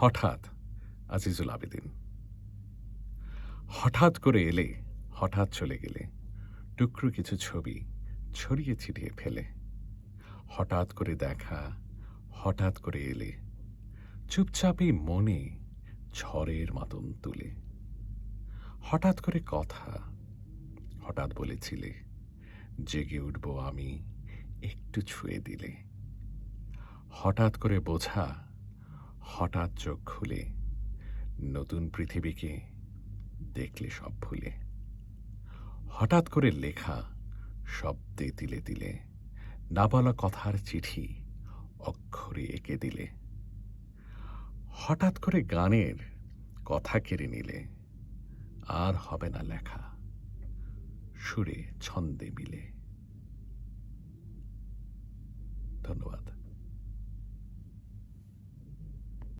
হঠাৎ আজিজুল আবেদিন। হঠাৎ করে এলে, হঠাৎ চলে গেলে, টুকরো কিছু ছবি ছড়িয়ে ছিটিয়ে ফেলে। হঠাৎ করে দেখা, হঠাৎ করে এলে, চুপচাপই মনে ঝড়ের মাতন তুলে। হঠাৎ করে কথা, হঠাৎ বলেছিলে, জেগে উঠব আমি, একটু ছুঁয়ে দিলে। হঠাৎ করে বোঝা হঠাৎ চোখ খুলে, নতুন পৃথিবীকে দেখলে সব ভুলে। হঠাৎ করে লেখা শব্দে তিলে তিলে না বলা কথার চিঠি অক্ষরে এঁকে দিলে। হঠাৎ করে গানের কথা কেড়ে নিলে, আর হবে না লেখা, সুরে ছন্দে মিলে। ধন্যবাদ।